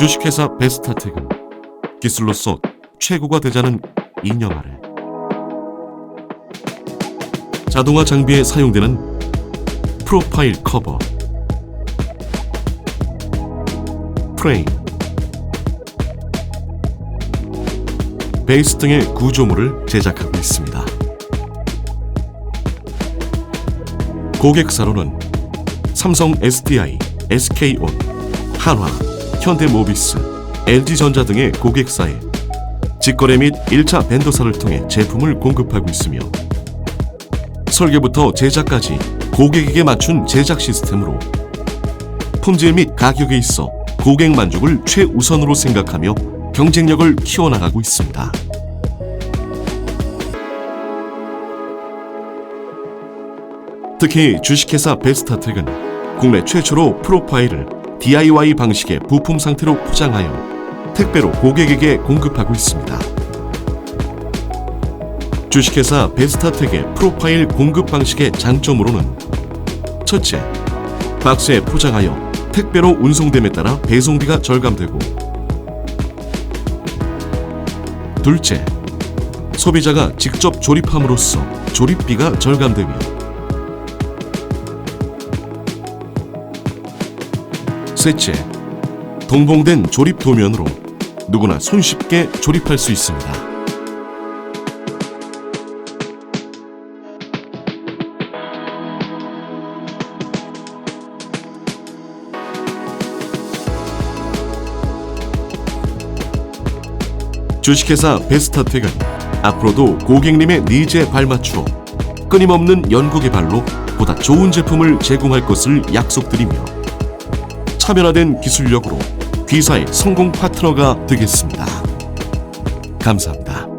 주식회사 베스타텍은 기술로서 최고가 되자는 이념 아래 자동화 장비에 사용되는 프로파일 커버, 프레임, 베이스 등의 구조물을 제작하고 있습니다. 고객사로는 삼성 SDI, SK온, 한화, 현대모비스, LG전자 등의 고객사에 직거래 및 1차 벤더사를 통해 제품을 공급하고 있으며 설계부터 제작까지 고객에게 맞춘 제작 시스템으로 품질 및 가격에 있어 고객 만족을 최우선으로 생각하며 경쟁력을 키워나가고 있습니다. 특히 주식회사 베스타텍은 국내 최초로 프로파일을 DIY 방식의 부품 상태로 포장하여 택배로 고객에게 공급하고 있습니다. 주식회사 베스타텍의 프로파일 공급 방식의 장점으로는 첫째, 박스에 포장하여 택배로 운송됨에 따라 배송비가 절감되고 둘째, 소비자가 직접 조립함으로써 조립비가 절감되며 셋째, 동봉된 조립 도면으로 누구나 손쉽게 조립할 수 있습니다. 주식회사 베스타텍은 앞으로도 고객님의 니즈에 발맞추어 끊임없는 연구 개발로 보다 좋은 제품을 제공할 것을 약속드리며 차별화된 기술력으로 귀사의 성공 파트너가 되겠습니다. 감사합니다.